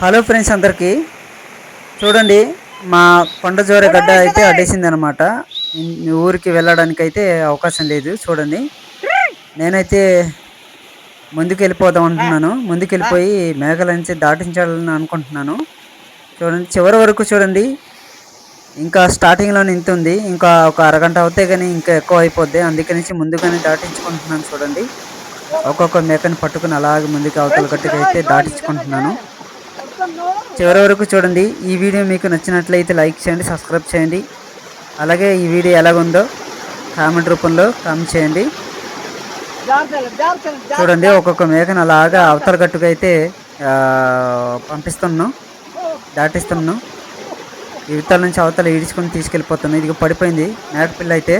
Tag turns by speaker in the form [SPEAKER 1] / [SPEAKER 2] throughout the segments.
[SPEAKER 1] Hello friends అందరికీ. చూడండి మా కొండ జోర గడ్డ అయితే అడ్డేసింది అనమాట ఊరికి వెళ్ళడానికి అయితే అవకాశం లేదు చూడండి. నేనైతే ముందుకు వెళ్ళిపోదాం అంటున్నాను ముందుకు వెళ్ళిపోయి దాటించాలని అనుకుంటున్నాను. చూడండి చివరి వరకు చూడండి. ఇంకా స్టార్టింగ్లోనే ఇంత ఉంది. ఇంకా ఒక అరగంట అవుతే కానీ ఇంకా ఎక్కువ అయిపోద్ది. అందుకనేసి ముందుగానే దాటించుకుంటున్నాను చూడండి. ఒక్కొక్క మేకని పట్టుకుని అలాగే ముందుకు అవతల గట్టుకు అయితే దాటించుకుంటున్నాను. చివరి వరకు చూడండి. ఈ వీడియో మీకు నచ్చినట్లయితే లైక్ చేయండి సబ్స్క్రైబ్ చేయండి. అలాగే ఈ వీడియో ఎలాగుందో కామెంట్ రూపంలో కామెంట్ చేయండి. చూడండి ఒక్కొక్క మేకను అలాగా అవతల గట్టుకైతే అయితే పంపిస్తున్నాం. దాటిస్తున్నాం. ఇవతల నుంచి అవతల ఈడ్చుకొని తీసుకెళ్ళిపోతున్నాం. ఇది పడిపోయింది. మేకపిల్ల అయితే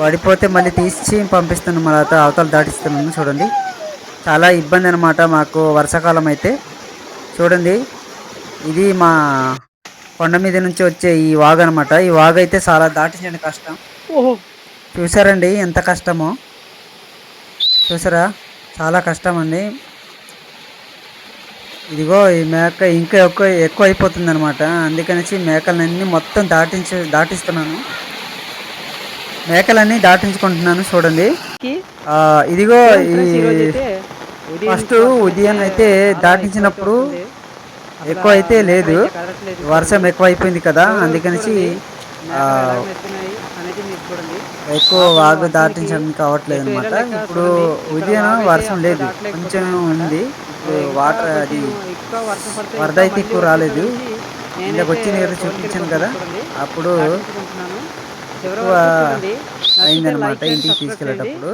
[SPEAKER 1] పడిపోతే మళ్ళీ తీసి పంపిస్తున్నాం. మళ్ళీ అవతల అవతల చూడండి. చాలా ఇబ్బంది అనమాట మాకు వర్షాకాలం అయితే. చూడండి. ఇది మా కొండ మీద నుంచి వచ్చే ఈ వాగు అనమాట ఈ వాగు అయితే చాలా దాటించండి కష్టం. చూసారండి ఎంత కష్టమో. చూసారా? చాలా కష్టం అండి. ఇదిగో ఈ మేక ఇంకా ఎక్కువ ఎక్కువ అయిపోతుంది అనమాట అందుకనేసి మేకలన్నీ మొత్తం దాటించి దాటిస్తున్నాను. మేకలన్నీ దాటించుకుంటున్నాను చూడండి. ఇదిగో ఈ ఫస్ట్ ఉదయం అయితే దాటించినప్పుడు ఎక్కువ అయితే లేదు. వర్షం ఎక్కువ అయిపోయింది కదా అందుకనేసి ఆ, ఎక్కువ వాగు దాటించడానికి కావట్లేదు అనమాట ఇప్పుడు ఉదయం వర్షం లేదు కొంచెం ఉంది. వాటర్ అది వరద అయితే ఎక్కువ రాలేదు. ఇందాక వచ్చిన కదా చూపించాను కదా అప్పుడు ఎక్కువ అయిందనమాట ఇంటికి తీసుకెళ్ళేటప్పుడు.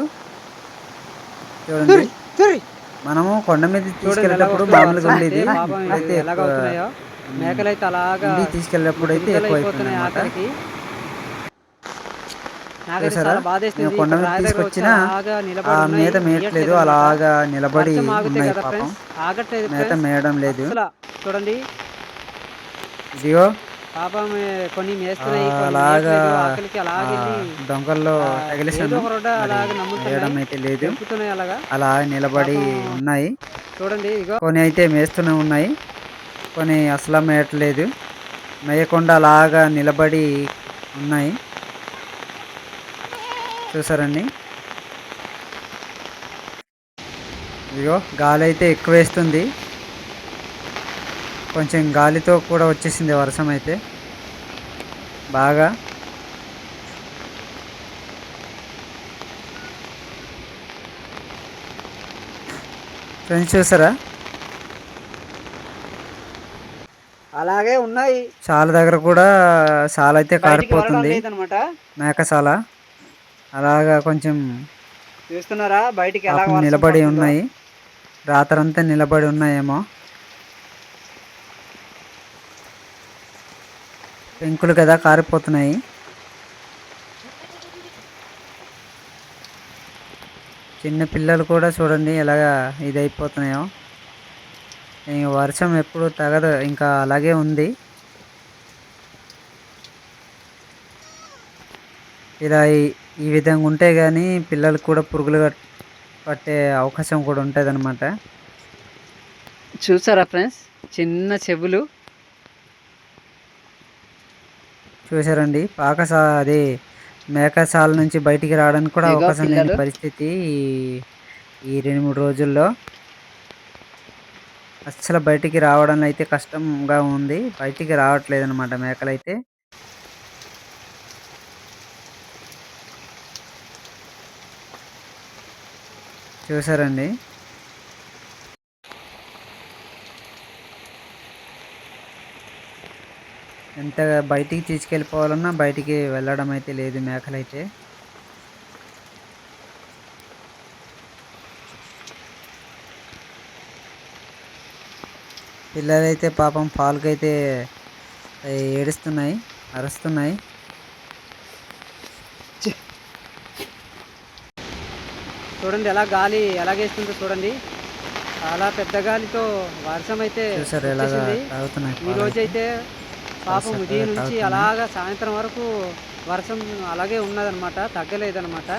[SPEAKER 1] చూడండి. మనము కొండ మీద తీసుకెళ్ళేటప్పుడు మామూలుగా ఉండేది. ఇప్పుడైతే ఎక్కువ,
[SPEAKER 2] మేకలైతే అలాగా
[SPEAKER 1] తీసుకెళ్ళేటప్పుడు అయితే ఎక్కువ
[SPEAKER 2] ఆఖరికి.
[SPEAKER 1] కొండ మీద తీసుకొచ్చినా ఆ. మేత మేయట్లేదు అలాగా నిలబడి ఉన్నాయి పాపం. మేత. మేయడం లేదు.
[SPEAKER 2] చూడండి.
[SPEAKER 1] ఇదిగో.
[SPEAKER 2] పాపం కొన్ని మేస్తున్నాయి
[SPEAKER 1] అలాగా డొంకల్లో తగిలేసాను అయితే లేదు. అలా నిలబడి. ఉన్నాయి.
[SPEAKER 2] చూడండి ఇగో.
[SPEAKER 1] కొన్ని అయితే మేస్తూనే ఉన్నాయి. కొన్ని అసలు మేయట్లేదు. మేయకుండా అలాగా నిలబడి ఉన్నాయి. చూసారండి? ఇదిగో గాలి అయితే ఎక్కువ వేస్తుంది కొంచెం గాలితో కూడా వచ్చేసింది వర్షం అయితే. బాగా. ఫ్రెండ్స్ చూసారా?
[SPEAKER 2] అలాగే ఉన్నాయి.
[SPEAKER 1] చాలా దగ్గర కూడా చాలా అయితే కారిపోతుంది. మేకసాల. అలాగా కొంచెం
[SPEAKER 2] చూస్తున్నారా? బయటికి
[SPEAKER 1] నిలబడి. ఉన్నాయి. రాత్రంతా నిలబడి ఉన్నాయేమో. పెంకులు కదా కారిపోతున్నాయి. చిన్న పిల్లలు కూడా చూడండి ఎలాగా ఇది అయిపోతున్నాయో ఇంక వర్షం ఎప్పుడు తగదు ఇంకా అలాగే ఉంది. ఇలా ఈ- ఈ విధంగా ఉంటే కానీ పిల్లలకు కూడా పురుగులు పట్టే అవకాశం కూడా ఉంటుంది అనమాట
[SPEAKER 2] చూసారా ఫ్రెండ్స్? చిన్న చెవులు.
[SPEAKER 1] చూసారండి పాకసా అది మేకసాల నుంచి బయటికి రావడానికి కూడా అవకాశం లేని. పరిస్థితి ఈ- ఈ రెండు మూడు రోజుల్లో. అస్సలు బయటికి రావడం అయితే కష్టంగా ఉంది. బయటికి రావట్లేదు అనమాట మేకలైతే. చూసారండి ఎంత బయటికి తీసుకెళ్ళిపోవాలన్నా బయటికి వెళ్ళడం అయితే లేదు మేకలైతే. పిల్లలైతే పాపం పాలకైతే ఏడుస్తున్నాయి అరుస్తున్నాయి.
[SPEAKER 2] చూడండి ఎలా గాలి ఎలాగేస్తుందో చూడండి. చాలా పెద్ద గాలితో వర్షం అయితే ఈ అయితే పాపం ఉదయం నుంచి. అలాగా సాయంత్రం వరకు వర్షం అలాగే ఉన్నదన్నమాట తగ్గలేదన్నమాట